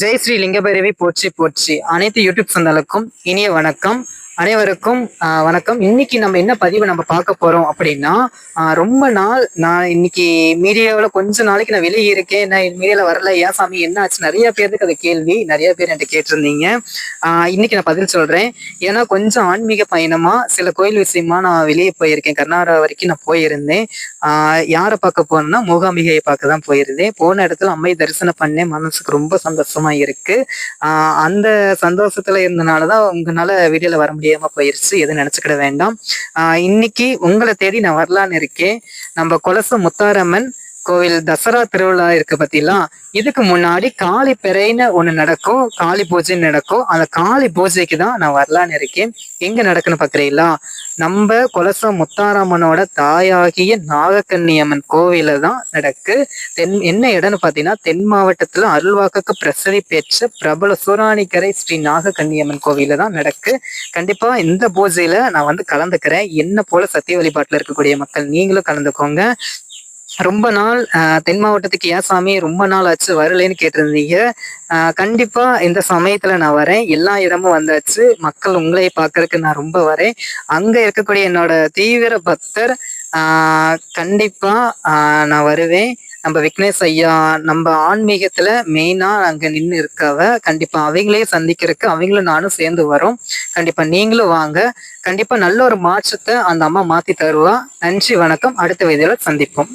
ஜெய் ஸ்ரீ லிங்கபைரவி போற்றி போற்றி. அனைத்து யூடியூப் சொந்தங்களுக்கும் இனிய வணக்கம். அனைவருக்கும் வணக்கம். இன்னைக்கு நம்ம என்ன பதிவு நம்ம பார்க்க போறோம் அப்படின்னா ரொம்ப நாள் நான் இன்னைக்கு மீடியாவில் கொஞ்ச நாளைக்கு நான் வெளியே இருக்கேன். நான் மீடியாவில் வரல. ஏன் சாமி என்ன ஆச்சு? நிறைய பேருக்கு அது கேள்வி. நிறைய பேர் என்கிட்ட கேட்டிருந்தீங்க. இன்னைக்கு நான் பதில் சொல்றேன். ஏன்னா கொஞ்சம் ஆன்மீக பயணமா சில கோயில் விஷயமா நான் வெளியே போயிருக்கேன். கர்நாடகா வரைக்கும் நான் போயிருந்தேன். ஆஹ், யாரை பார்க்க போனேன்னா மூகாம்பிகையை பார்க்க தான் போயிருந்தேன். போன இடத்துல அம்மை தரிசனம் பண்ணேன். மனசுக்கு ரொம்ப சந்தோஷமா இருக்கு. அந்த சந்தோஷத்துல இருந்தனாலதான் உங்களால வீடியோல வர முடியும் போயிருச்சு எதுவும் நினைச்சுக்கிட வேண்டாம். ஆஹ் இன்னைக்கு உங்களை தேடி நான் வரலான்னு இருக்கேன். நம்ம கொலச முத்தாரம்மன் கோவில் தசரா திருவிழா இருக்கு பத்திலாம் இதுக்கு முன்னாடி காளி பிறைன்னு ஒண்ணு நடக்கும் காளி பூஜைன்னு நடக்கும். அந்த காளி பூஜைக்கு தான் நான் வரலான்னு இருக்கேன். எங்க நடக்குன்னு பாக்குறீங்களா? நம்ம கொலச முத்தாராமனோட தாயாகிய நாகக்கன்னியம்மன் கோவில தான் நடக்கு. தென் என்ன இடம்னு பார்த்தீங்கன்னா தென் மாவட்டத்துல அருள்வாக்குக்கு பிரசதி பெற்ற பிரபல சூராணிக்கரை ஸ்ரீ நாகக்கன்னியம்மன் கோவில தான் நடக்கு. கண்டிப்பா இந்த பூஜையில நான் வந்து கலந்துக்கிறேன். என்ன போல சத்திய வழிபாட்டில் இருக்கக்கூடிய மக்கள் நீங்களும் கலந்துக்கோங்க. ரொம்ப நாள் தென் மாவட்டத்துக்கு ஏன் சாமி ரொம்ப நாள் ஆச்சு வரலன்னு கேட்டிருந்தீங்க. கண்டிப்பா இந்த சமயத்துல நான் வரேன். எல்லா இடமும் வந்தாச்சு. மக்கள் உங்களை பார்க்கறதுக்கு நான் ரொம்ப வரேன். அங்க இருக்கக்கூடிய என்னோட தீவிர பக்தர் கண்டிப்பா நான் வருவேன். நம்ம விக்னேஷ் ஐயா நம்ம ஆன்மீகத்துல மெயினா அங்க நின்று இருக்கவ கண்டிப்பா அவங்களையும் சந்திக்கிறதுக்கு அவங்களும் நானும் சேர்ந்து வரோம். கண்டிப்பா நீங்களும் வாங்க. கண்டிப்பா நல்ல ஒரு மாற்றத்தை அந்த அம்மா மாத்தி தருவா. நன்றி வணக்கம். அடுத்த வயதில் சந்திப்போம்.